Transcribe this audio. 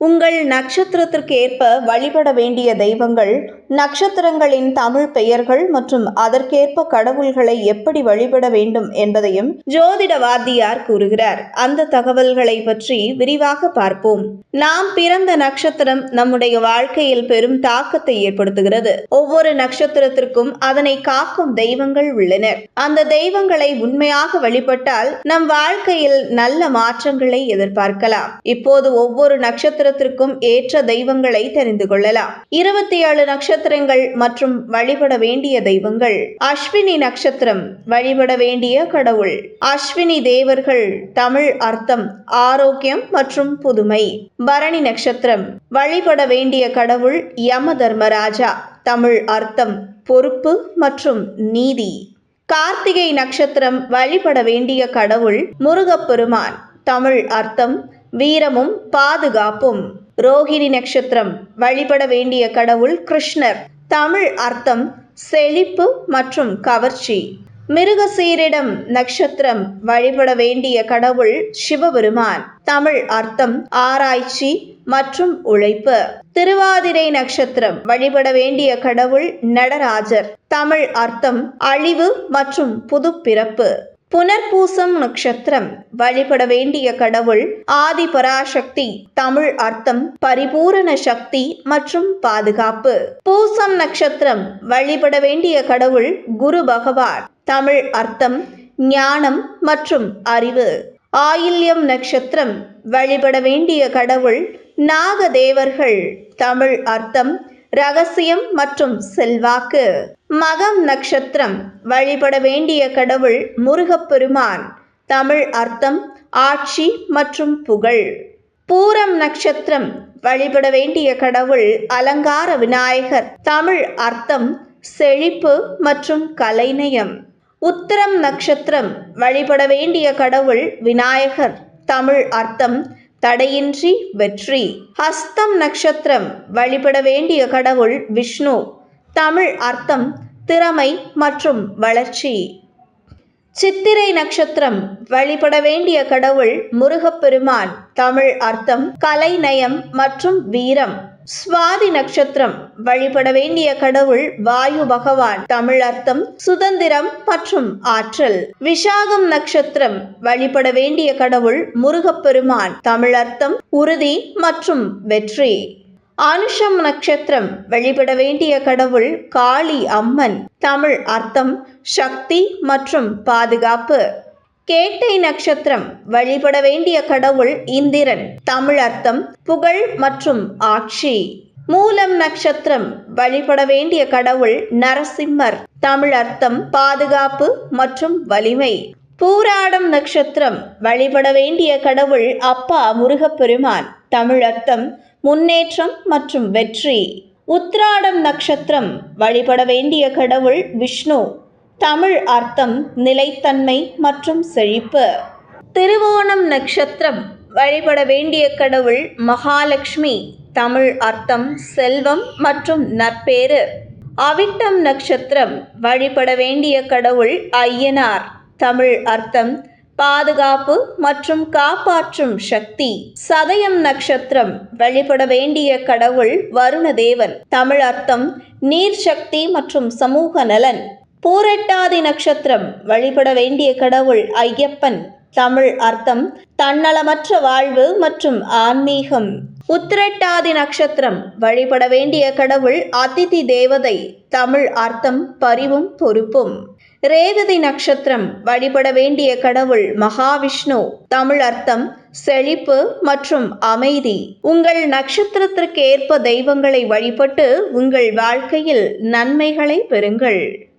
உங்கள் நட்சத்திரத்திற்கு ஏற்ப வழிபட வேண்டிய தெய்வங்கள் நட்சத்திரங்களின் தமிழ் பெயர்கள் மற்றும் அதற்கேற்ப கடவுள்களை எப்படி வழிபட வேண்டும் என்பதையும் ஜோதிட வாத்தியார் கூறுகிறார். அந்த தகவல்களை பற்றி விரிவாக பார்ப்போம். நாம் பிறந்த நட்சத்திரம் நம்முடைய வாழ்க்கையில் பெரும் தாக்கத்தை ஏற்படுத்துகிறது. ஒவ்வொரு நட்சத்திரத்திற்கும் அதனை காக்கும் தெய்வங்கள் உள்ளனர் அந்த தெய்வங்களை உண்மையாக வழிபட்டால் நம் வாழ்க்கையில் நல்ல மாற்றங்களை எதிர்பார்க்கலாம். இப்போது ஒவ்வொரு நட்சத்திரத்திற்கும் ஏற்ற தெய்வங்களை தெரிந்து கொள்ளலாம். இருபத்தி ஏழு நட்சத்திரங்கள் மற்றும் வழிபட வேண்டிய தெய்வங்கள். அஸ்வினி நட்சத்திரம் வழிபட வேண்டிய கடவுள். அஸ்வினி தேவர்கள் தமிழ் அர்த்தம் ஆரோக்கியம் மற்றும் புதுமை. பரணி நட்சத்திரம் வழிபட வேண்டிய கடவுள் யம தர்மராஜா தமிழ் அர்த்தம் பொறுப்பு மற்றும் நீதி. கார்த்திகை நட்சத்திரம் வழிபட வேண்டிய கடவுள் முருகப்பெருமான் தமிழ் அர்த்தம் வீரமும் பாதுகாப்பும். ரோஹிணி நட்சத்திரம். வழிபட வேண்டிய கடவுள் கிருஷ்ணர். தமிழ் அர்த்தம் செழிப்பு மற்றும் கவர்ச்சி. மிருகசீரிடம் நட்சத்திரம். வழிபட வேண்டிய கடவுள் சிவபெருமான். தமிழ் அர்த்தம் ஆராய்ச்சி மற்றும் உழைப்பு. திருவாதிரை நட்சத்திரம். வழிபட வேண்டிய கடவுள் நடராஜர். தமிழ் அர்த்தம் அழிவு மற்றும் புதுப்பிறப்பு. புனர்பூசம் நட்சத்திரம் வழிபட வேண்டிய கடவுள் ஆதி பராசக்தி தமிழ் அர்த்தம் பரிபூரண சக்தி மற்றும் பாதுகாப்பு. பூசம் நட்சத்திரம் வழிபட வேண்டிய கடவுள் குரு பகவான். தமிழ் அர்த்தம் ஞானம் மற்றும் அறிவு. ஆயில்யம் நட்சத்திரம் வழிபட வேண்டிய கடவுள் நாகதேவர்கள். தமிழ் அர்த்தம் ரகசியம் மற்றும் செல்வாக்கு. மகம் நட்சத்திரம் வழிபட வேண்டிய கடவுள் முருகப்பெருமான். தமிழ் அர்த்தம் ஆட்சி மற்றும் புகழ். பூரம் நட்சத்திரம் வழிபட வேண்டிய கடவுள் அலங்கார விநாயகர். தமிழ் அர்த்தம் செழிப்பு மற்றும் கலைநயம். உத்தரம் நட்சத்திரம் வழிபட வேண்டிய கடவுள் விநாயகர். தமிழ் அர்த்தம் தடையின்றி வெற்றி. ஹஸ்தம் நட்சத்திரம் வழிபட வேண்டிய கடவுள் விஷ்ணு. தமிழ் அர்த்தம் திறமை மற்றும் வளர்ச்சி. சித்திரை நட்சத்திரம் வழிபட வேண்டிய கடவுள் முருகப்பெருமான். தமிழ் அர்த்தம் கலைநயம் மற்றும் வீரம். சுவாதி நட்சத்திரம். வழிபட வேண்டிய கடவுள் வாயு பகவான். தமிழ் அர்த்தம் சுதந்திரம் மற்றும் ஆற்றல். விஷாகம் நட்சத்திரம். வழிபட வேண்டிய கடவுள் முருகப்பெருமான். தமிழ் அர்த்தம் உறுதி மற்றும் வெற்றி. அனுஷம் நட்சத்திரம். வழிபட வேண்டிய கடவுள் காளி அம்மன். தமிழ் அர்த்தம் சக்தி மற்றும் பாதுகாப்பு. கேட்டை நட்சத்திரம் வழிபட வேண்டிய கடவுள் இந்திரன் தமிழ் அர்த்தம் புகழ் மற்றும் ஆட்சி. மூலம் நட்சத்திரம் வழிபட வேண்டிய கடவுள் நரசிம்மர் தமிழ் அர்த்தம் பாதுகாப்பு மற்றும் வலிமை. பூராடம் நட்சத்திரம் வழிபட வேண்டிய கடவுள் அப்பா முருகப்பெருமான் தமிழ் அர்த்தம் முன்னேற்றம் மற்றும் வெற்றி. உத்ராடம் நட்சத்திரம் வழிபட வேண்டிய கடவுள் விஷ்ணு தமிழ் அர்த்தம் நிலைத்தன்மை மற்றும் செழிப்பு. திருவோணம் நட்சத்திரம் வழிபட வேண்டிய கடவுள் மகாலட்சுமி. தமிழ் அர்த்தம் செல்வம் மற்றும் நற்பேறு. அவிட்டம் நட்சத்திரம் வழிபட வேண்டிய கடவுள் ஐயனார். தமிழ் அர்த்தம் பாதுகாப்பு மற்றும் காப்பாற்றும் சக்தி. சதயம் நட்சத்திரம் வழிபட வேண்டிய கடவுள் வருணதேவன். தமிழ் அர்த்தம் நீர் சக்தி மற்றும் சமூக நலன். பூரட்டாதி நட்சத்திரம் வழிபட வேண்டிய கடவுள் ஐயப்பன். தமிழ் அர்த்தம் தன்னலமற்ற வாழ்வு மற்றும் ஆன்மீகம். உத்திரட்டாதி நட்சத்திரம் வழிபட வேண்டிய கடவுள் அதிதி தேவதை. தமிழ் அர்த்தம் பரிவும் பொறுப்பும். ரேவதி நட்சத்திரம் வழிபட வேண்டிய கடவுள் மகாவிஷ்ணு. தமிழ் அர்த்தம் செழிப்பு மற்றும் அமைதி. உங்கள் நட்சத்திரத்திற்கு ஏற்ப தெய்வங்களை வழிபட்டு உங்கள் வாழ்க்கையில் நன்மைகளை பெறுங்கள்.